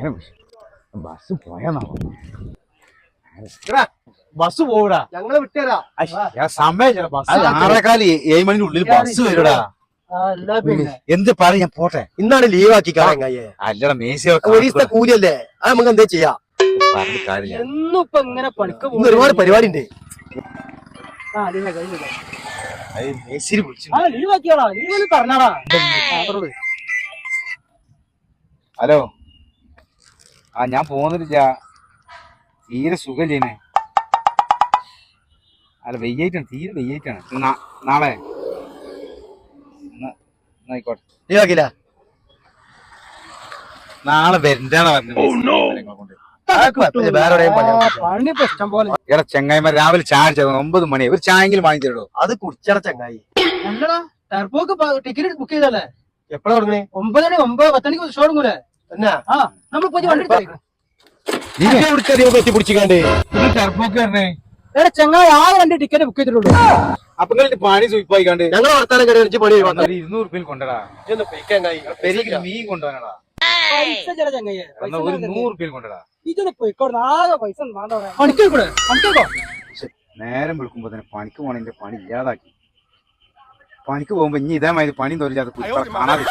നേരം bus പോയെന്നാവോ bus പോവിടാ. ഞങ്ങൾ വിട്ടുതരാ സമയം ആറേക്കാൽ ഏഴ് മണിന്റെ ഉള്ളിൽ ബസ് വരൂടാ. എന്ത് പറ ഞാൻ പോട്ടെ. ഇന്നാണ് ലീവ് ആക്കി അല്ലടാ മേശ ഒരു ദിവസത്തെ കൂലിയല്ലേ? അത് നമുക്ക് എന്താ ചെയ്യാ? എന്നും ഇപ്പൊ ഇങ്ങനെ പണിക്ക് ഒരുപാട് പരിപാടി ഉണ്ട് ഹലോ. ആ ഞാൻ പോകുന്നില്ല തീരെ സുഖല്ലേ അല്ല വെയ്യായിട്ടാണ് തീരെ വെയ്യായിട്ടാണ്. നാളെ. ആയിക്കോട്ടെ. നാളെ വരണ്ടാണ് പറഞ്ഞത്. എടാ ചെങ്ങായിമാർ രാവിലെ ചായ ചേർന്ന് ഒമ്പത് മണി ഒരു ചായെങ്കിലും വാങ്ങി തരടോ അത് കുടിച്ചട ചെങ്ങായി. ടിക്കറ്റ് ബുക്ക് ചെയ്തല്ലേ എപ്പോഴാ തുടങ്ങണേ? ഒമ്പത് മണി ഒമ്പത് പത്തണിക്ക് ഷോ തുടങ്ങൂലേ എന്നാ? ആ നമ്മൾ പോയി വണ്ടി എടുത്തേക്ക്. എത്തി പിടിച്ചിക്കാണ്ട്? എടാ ചെങ്ങായി ആകെ രണ്ട് ടിക്കറ്റ് ബുക്ക് ചെയ്തിട്ടുള്ളൂ. അപ്പൊ നിങ്ങളുടെ പണി സൂപ്പായിക്കാണ്ട് ഞങ്ങൾ വർത്താനം കട പണി. ഒരു ഇരുന്നൂറ് റുപ്യയിൽ കൊണ്ടടാ. പെരിക്ക് മീൻ കൊണ്ടുപോകാനടാ പൈസ ചില ചെങ്ങയ്യെ എന്നാ ഒരു നൂറ് റുപ്യയിൽ കൊണ്ടടാ ഇതൊന്ന് പോയിക്കോട്ടെ ആകെ പൈസ ഒന്നും വേണ്ട പറയാൻ. പണിക്ക് കൂടെ പണിക്കോ നേരം വിളിക്കുമ്പോ തന്നെ പണിക്ക് പോണതിന്റെ പണി ഇല്ലാതാക്കി. പണിക്ക് പോകുമ്പോ ഇനി ഇതേമാതിരി പണി തൊഴിലാതെ കാണാതെ